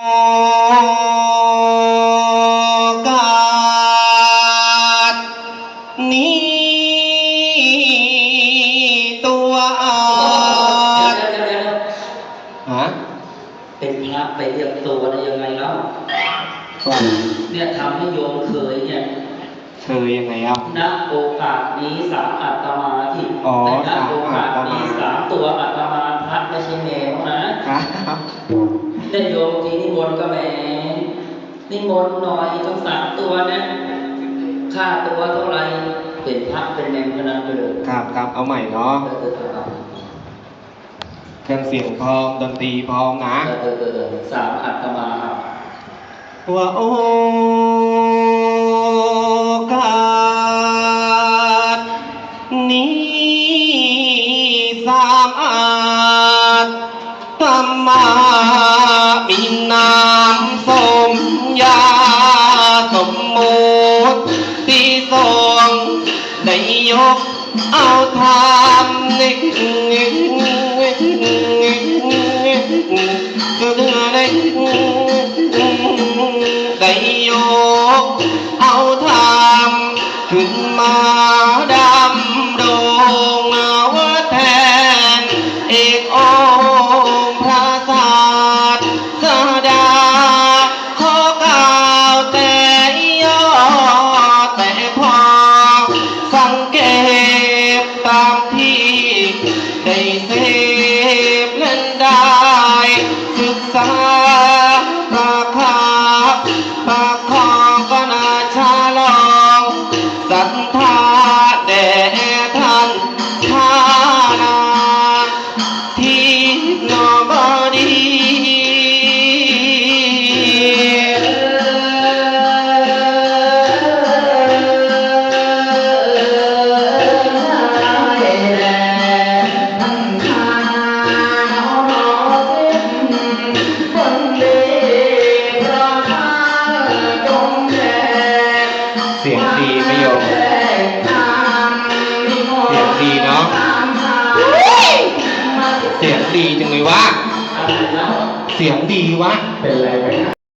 โอกาสนี้ตัวอาจเดี๋ยวเดี๋ยวเดี๋ยวฮะเป็นพระไปเรียกตัวได้ยังไงแล้วเนี่ยทำให้โยมเคยเนี่ยเธอยังไงอะณโอกาสนี้สามอัตมาที่อ๋อแต่ณโอกาสนี้สาสามมอัตมาตัวอัตมาพระไม่ใช่แมวนะครับเล่นโยมทีนิ มนต์ก็แหมนิมนต์หน่อยต้องสามตัวนะค่าตัวเท่าไหร่เป็นพระเป็นแมวขนาดนั้เลยครับครับเอาใหม่เนาะเอเครื่องเสียงพร้อมดนตรีพร้อมนะสามอัตมาว่าโอกาสนี้สามอาจธรรมา มีนามสมยาสมมุติที่ทรงได้ยกเอ ได้เสพนั้นได้ศึกษาปราคาประคอก็น่าชาลองศรัทธา สียงดีไม่ยอมเสียงดีเนาะเสียงดีจังเลยวะเสียงดีวะเป็นไรไหม